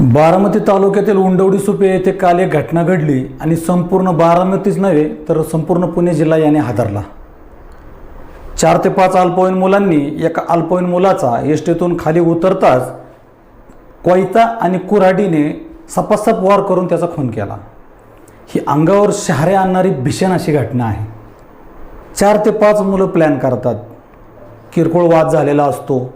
बारामती तालुक्यातील उंडवडी सुपे येथे काल एक घटना घडली आणि संपूर्ण बारामतीच नव्हे तर संपूर्ण पुणे जिल्हा याने हादरला. चार ते पाच अल्पवयीन मुलांनी एका अल्पवयीन मुलाचा एसटीतून खाली उतरताच कोयता आणि कुऱ्हाडीने सपासप वार करून त्याचा खून केला. ही अंगावर शहारे आणणारी भीषण अशी घटना आहे. चार ते पाच मुलं प्लॅन करतात. किरकोळ वाद झालेला असतो.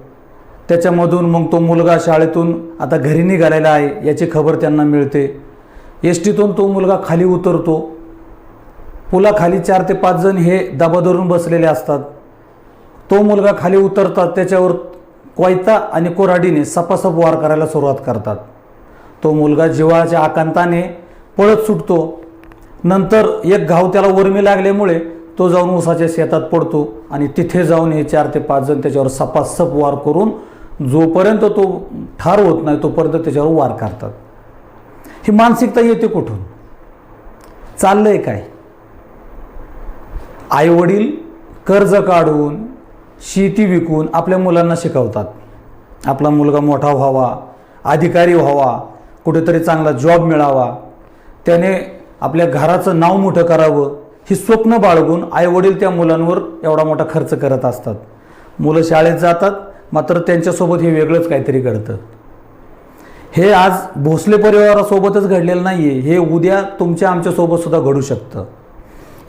त्याच्यामधून मग तो मुलगा शाळेतून आता घरी निघालेला आहे याची खबर त्यांना मिळते. एस टीतून तो मुलगा खाली उतरतो. पुलाखाली चार ते पाच जण हे दबा धरून बसलेले असतात. तो मुलगा खाली उतरतात त्याच्यावर कोयता आणि कोराडीने सपासप वार करायला सुरुवात करतात. तो मुलगा जिवाळाच्या आकांताने पळत सुटतो. नंतर एक घाव त्याला वर्मी लागल्यामुळे तो जाऊन उसाच्या शेतात पडतो आणि तिथे जाऊन हे चार ते पाच जण त्याच्यावर सपासप वार करून जोपर्यंत तो ठार होत नाही तोपर्यंत त्याच्यावर वार करतात. ही मानसिकता येते कुठून? चाललंय काय? आईवडील कर्ज काढून शेती विकून आपल्या मुलांना शिकवतात. आपला मुलगा मोठा व्हावा अधिकारी व्हावा कुठेतरी चांगला जॉब मिळावा. त्याने आपल्या घराचं नाव मोठं करावं. ही स्वप्न बाळगून आईवडील त्या मुलांवर एवढा मोठा खर्च करत असतात. मुलं शाळेत जातात मात्र त्यांच्यासोबत हे वेगळंच काहीतरी घडतं. हे आज भोसले परिवारासोबतच घडलेलं नाही आहे हे उद्या तुमच्या आमच्यासोबत सुद्धा घडू शकतं.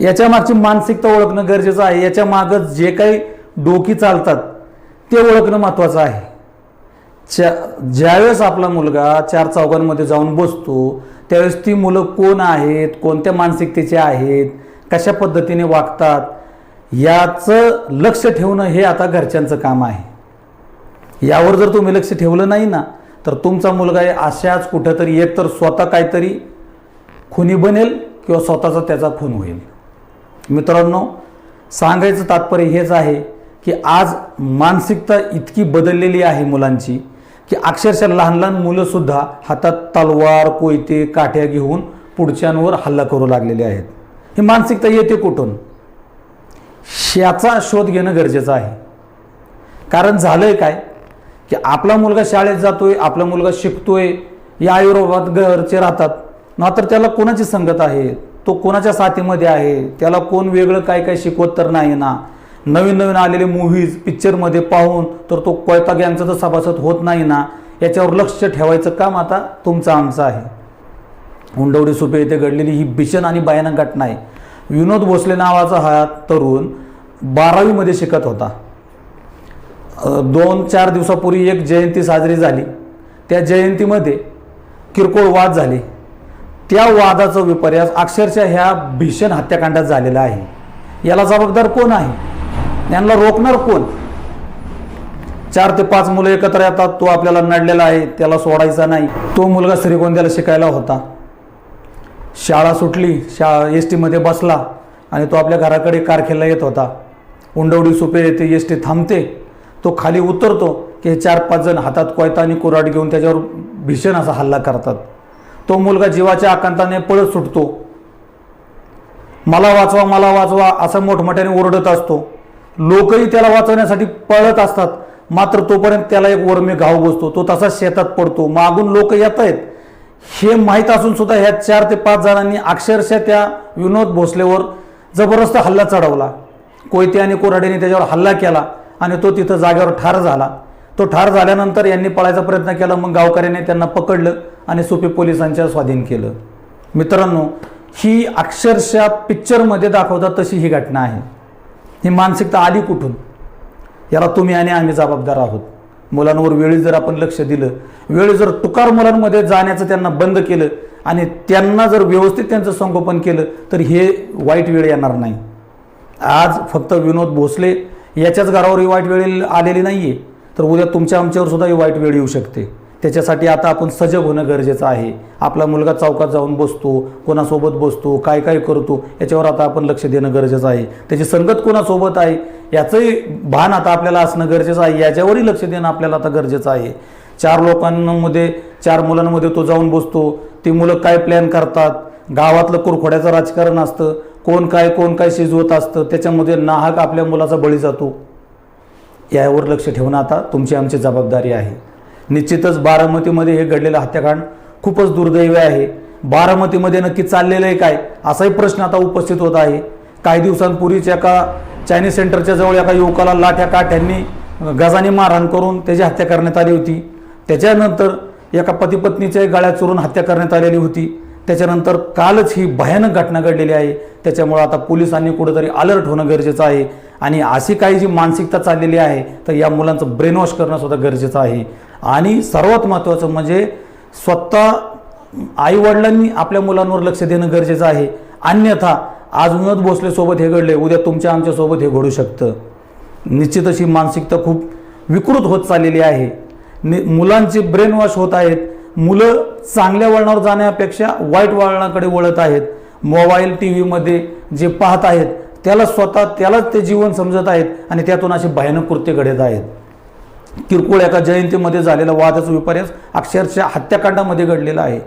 याच्या मागची मानसिकता ओळखणं गरजेचं आहे. याच्या मागं जे काही डोकी चालतात ते ओळखणं महत्त्वाचं आहे. च्या ज्यावेळेस आपला मुलगा चार चौघांमध्ये जाऊन बसतो त्यावेळेस ती मुलं कोण आहेत कोणत्या मानसिकतेचे आहेत कशा पद्धतीने वागतात याचं लक्ष ठेवणं हे आता घरच्यांचं काम आहे. यावर जर तुम्ही लक्ष ठेवलं नाही ना तर तुमचा मुलगा हे अशाच कुठंतरी एकतर स्वतः काहीतरी खुनी बनेल किंवा स्वतःचा त्याचा खून होईल. मित्रांनो सांगायचं तात्पर्य हेच आहे की आज मानसिकता इतकी बदललेली आहे मुलांची की अक्षरशः लहान लहान मुलंसुद्धा हातात तलवार कोयते काठ्या घेऊन पुढच्यांवर हल्ला करू लागलेले आहेत. ही मानसिकता येते कुठून? याचा शोध घेणं गरजेचं आहे. कारण झालं आहे काय? की आपला मुलगा शाळेत जातोय आपला मुलगा शिकतोय या आयुर्वाद घरचे राहतात. मात्र त्याला कोणाची संगत आहे? तो कोणाच्या साथीमध्ये आहे? त्याला कोण वेगळं काय काय शिकवत तर नाही ना? नवीन नवीन आलेले मूव्हीज पिक्चरमध्ये पाहून तर तो कोयताग यांचा तर सभासद होत नाही ना? याच्यावर लक्ष ठेवायचं काम आता तुमचं आमचं आहे. उंडवडी सुपे येथे घडलेली ही भीषण आणि भयानक घटना आहे. विनोद भोसले नावाचा हा तरुण बारावीमध्ये शिकत होता. दोन चार दिवसापूर्वी एक जयंती साजरी झाली. त्या जयंतीमध्ये किरकोळ वाद झाले. त्या वादाचं विपर्यास अक्षरशः ह्या भीषण हत्याकांडात झालेला आहे. याला जबाबदार कोण आहे? यांना रोखणार कोण? चार ते पाच मुलं एकत्र येतात. तो आपल्याला नडलेला आहे. त्याला सोडायचा नाही. तो मुलगा श्रीगोंद्याला शिकायला होता. शाळा सुटली. शा एस टीमध्ये बसला आणि तो आपल्या घराकडे कारखेला येत होता. उंडवडी सुपे येते. एस टी थांबते. तो खाली उतरतो की हे चार पाच जण हातात कोयता आणि कुऱ्हाड घेऊन त्याच्यावर भीषण असा हल्ला करतात. तो मुलगा जीवाच्या आकांताने पळत सुटतो. मला वाचवा मला वाचवा असं मोठमोठ्याने ओरडत असतो. लोकही त्याला वाचवण्यासाठी पळत असतात. मात्र तोपर्यंत त्याला एक वरमे घाव बसतो. तो तसा शेतात पडतो. मागून लोक येत आहेत. हे माहीत असून सुद्धा ह्या चार ते पाच जणांनी अक्षरशः त्या विनोद भोसलेवर जबरदस्त हल्ला चढवला. कोयते आणि कोराडेने त्याच्यावर हल्ला केला. आणि तो तिथं जागेवर ठार झाला. तो ठार झाल्यानंतर यांनी पळायचा प्रयत्न केला. मग गावकऱ्याने त्यांना पकडलं आणि सुपी पोलिसांच्या स्वाधीन केलं. मित्रांनो ही अक्षरशः पिक्चरमध्ये दाखवतात तशी ही घटना आहे. ही मानसिकता आली कुठून? याला तुम्ही आणि आम्ही जबाबदार आहोत. मुलांवर वेळी जर आपण लक्ष दिलं वेळी जर तुकार मुलांमध्ये जाण्याचं त्यांना बंद केलं आणि त्यांना जर व्यवस्थित त्यांचं संगोपन केलं तर हे वाईट वेळ येणार नाही. आज फक्त विनोद भोसले याच्याच घरावर ही वाईट वेळ आलेली नाही आहे तर उद्या तुमच्या आमच्यावर सुद्धा ही वाईट वेळ येऊ शकते. त्याच्यासाठी आता आपण सजग होणं गरजेचं आहे. आपला मुलगा चौकात जाऊन बसतो कोणासोबत बसतो काय काय करतो याच्यावर आता आपण लक्ष देणं गरजेचं आहे. त्याची संगत कोणासोबत आहे याचंही भान आता आपल्याला असणं गरजेचं आहे याच्यावरही लक्ष देणं आपल्याला आता गरजेचं आहे. चार लोकांमध्ये चार मुलांमध्ये तो जाऊन बसतो. ती मुलं काय प्लॅन करतात? गावातलं कुरखोड्याचं राजकारण असतं. कोण काय कोण काय शिजवत असतं त्याच्यामध्ये नाहक आपल्या मुलाचा बळी जातो. यावर लक्ष ठेवणं आता तुमची आमची जबाबदारी आहे. निश्चितच बारामतीमध्ये हे घडलेलं हत्याकांड खूपच दुर्दैवी आहे. बारामतीमध्ये नक्की चाललेलं आहे काय असाही प्रश्न आता उपस्थित होत आहे. काही दिवसांपूर्वीच एका चायनीज सेंटरच्या जवळ एका युवकाला लाठ्या काठ्यांनी गजाने मारहाण करून त्याची हत्या करण्यात आली होती. त्याच्यानंतर एका पतीपत्नीच्या गळ्यात चोरून हत्या करण्यात आलेली होती. त्याच्यानंतर कालच ही भयानक घटना घडलेली आहे. त्याच्यामुळं आता पोलिसांनी कुठंतरी अलर्ट होणं गरजेचं आहे. आणि अशी काही जी मानसिकता चाललेली आहे तर या मुलांचं ब्रेनवॉश करणंसुद्धा करणं सुद्धा गरजेचं आहे. आणि सर्वात महत्त्वाचं म्हणजे स्वतः आईवडिलांनी आपल्या मुलांवर लक्ष देणं गरजेचं आहे. अन्यथा आज विनोद भोसलेसोबत हे घडले उद्या तुमच्या आमच्यासोबत हे घडू शकतं. निश्चित अशी मानसिकता खूप विकृत होत चाललेली आहे. नि मुलांचे ब्रेनवॉश होत आहेत. मुलं चांगल्या वळणावर जाण्यापेक्षा वाईट वळणाकडे वळत आहेत. मोबाईल टी व्हीमध्ये जे पाहत आहेत त्याला स्वतः त्यालाच ते जीवन समजत आहेत आणि त्यातून असे भयानक कृत्य घडत आहेत. किरकोळ एका जयंतीमध्ये झालेला वादाचा विपर्यास अक्षरशः हत्याकांडामध्ये घडलेला आहे.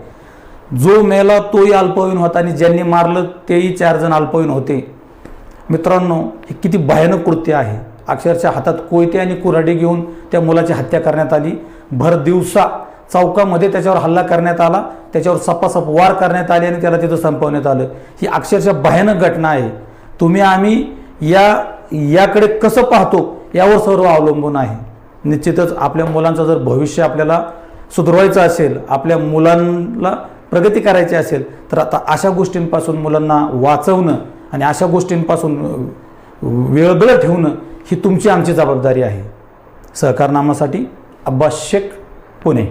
जो मेला तोही अल्पवयीन होता आणि ज्यांनी मारलं तेही चार जण अल्पवयीन होते. मित्रांनो हे किती भयानक कृत्य आहे. अक्षरशः हातात कोयते आणि कुऱ्हाडी घेऊन त्या मुलाची हत्या करण्यात आली. भर दिवसा चौकामध्ये त्याच्यावर हल्ला करण्यात आला त्याच्यावर सपासप वार करण्यात आले आणि त्याला तिथं संपवण्यात आलं. ही अक्षरशः भयानक घटना आहे. तुम्ही आम्ही या याकडे कसं पाहतो यावर सर्व अवलंबून आहे. निश्चितच आपल्या मुलांचं जर भविष्य आपल्याला सुधरवायचं असेल आपल्या मुलांना प्रगती करायची असेल तर आता अशा गोष्टींपासून मुलांना वाचवणं आणि अशा गोष्टींपासून वेळगळं ठेवणं ही तुमची आमची जबाबदारी आहे. सहकारनामासाठी अब्बास शेख पुणे.